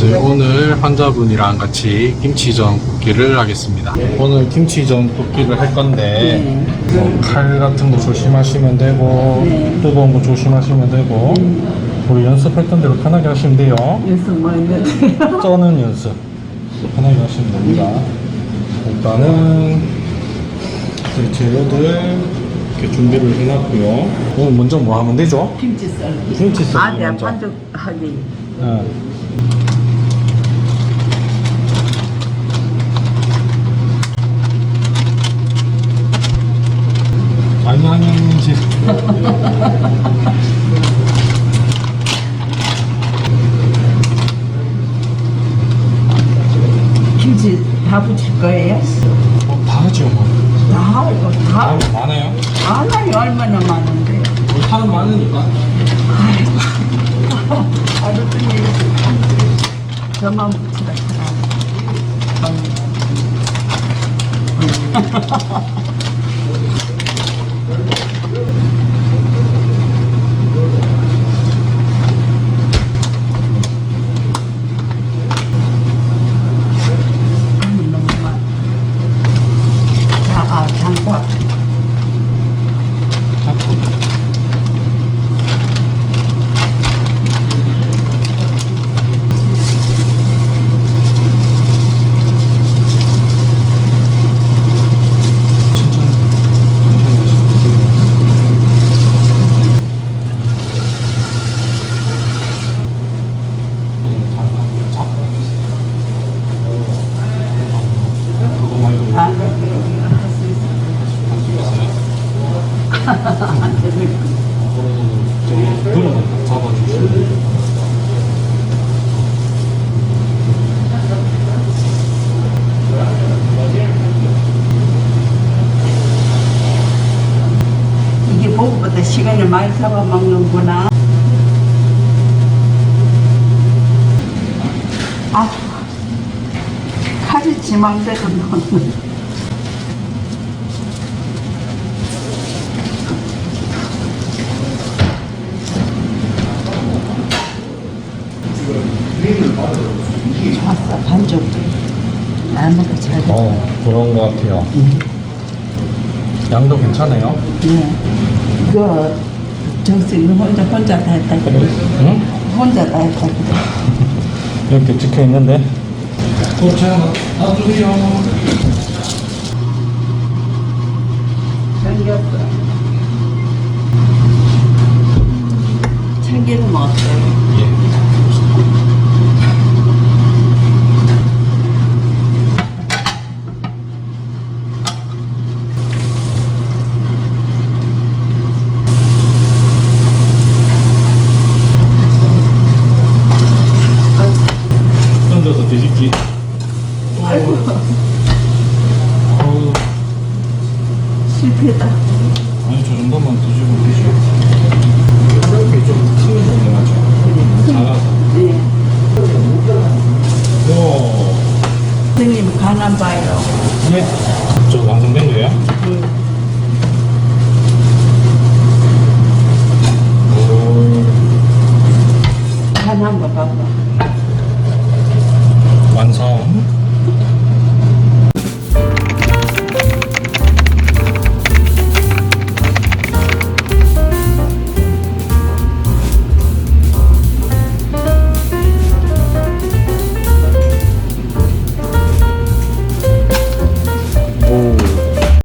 네, 오늘 환자분이랑 같이 김치전 굽기를 하겠습니다. 오늘 김치전 굽기를 할 건데 뭐칼 같은 거 조심하시면 되고 네. 뜨거운 거 조심하시면 되고 우리 연습했던 대로 편하게 하시면 돼요. 연습 뭐 했는데. 쩌는 연습 편하게 하시면 됩니다. 일단은 이제 재료들 이렇게 준비를 해놨고요. 오늘 먼저 뭐 하면 되죠? 김치 썰기. 김치 썰기 아, 내가 먼저. 반죽하기. 네. 아니 아니 아니 이제 김치 다 부칠 거예요? 어, 다 하죠 뭐. 다, 이거 다. 아, 많아요? 아, 나이 얼마나 많은데. 우리 사람 많으니까. 아무튼 저만 부치라. 이게 무엇보다 시간을 많이 잡아먹는구나. 아, 칼이 지망대로 넣는. 좋았어, 반죽. 나무가 잘 돼. 어 그런 것 같아요. 양도 괜찮아요? 네. 이거 정수는 혼자 혼자 다 했다 그래. 응? 혼자 다 했다 그래. 이렇게 찍혀 있는데. 도착 놔주세요. 생겼어. 참기름 어때 실패다. 아니 저 정도만 드시고 계시오. 이렇게 좀 튀는 거 맞죠? 작아서. 네. 오. 선생님 간안 봐요. 네. 저 방송된 거예요? 네.